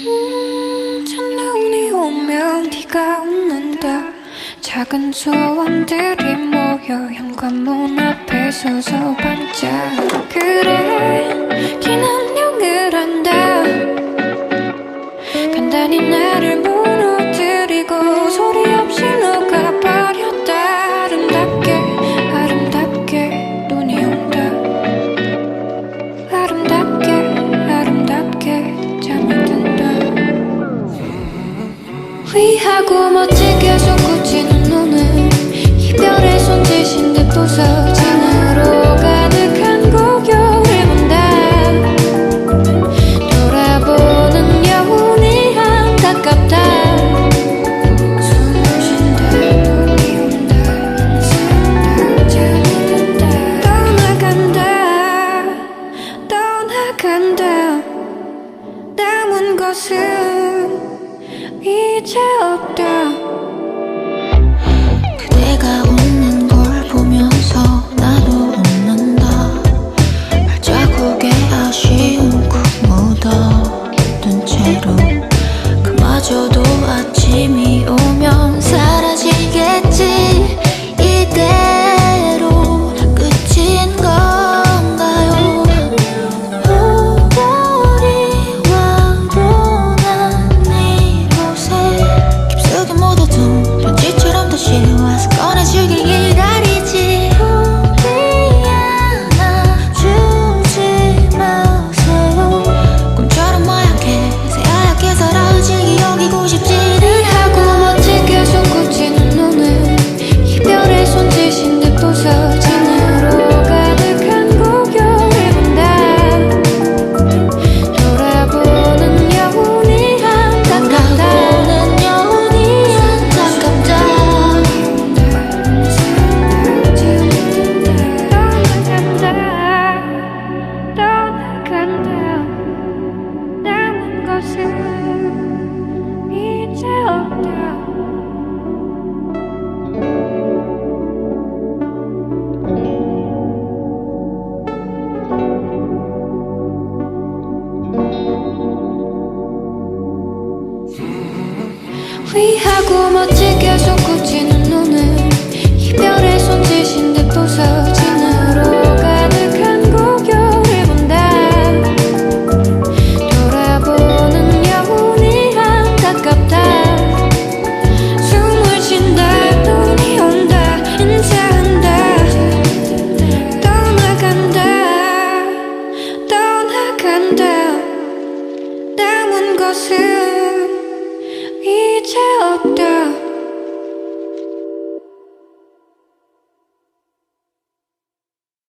음, 첫눈이 오면 네가 웃는다. 작은 소원들이 모여 현관문 앞에 서서 반짝. 그래 하고 멋지게 솟구치는 눈은 이별의 손짓인 듯 부서짐으로 가득한 고요를 본다. 돌아보는 여운이 안타깝다. 숨을 쉰다 인사한다 잠이 든다. 떠나간다. 떠나간다. 남은 것은 이제 없다 위하고 멋지게 솟구치는 눈은 이별의 손짓인 듯 부서짐으로 가득한 고요를 본다. 돌아보는 여운이 안타깝다. 숨을 쉰다 눈이 온다. 인사한다. 떠나간다. 떠나간다. 남은 것은 chapter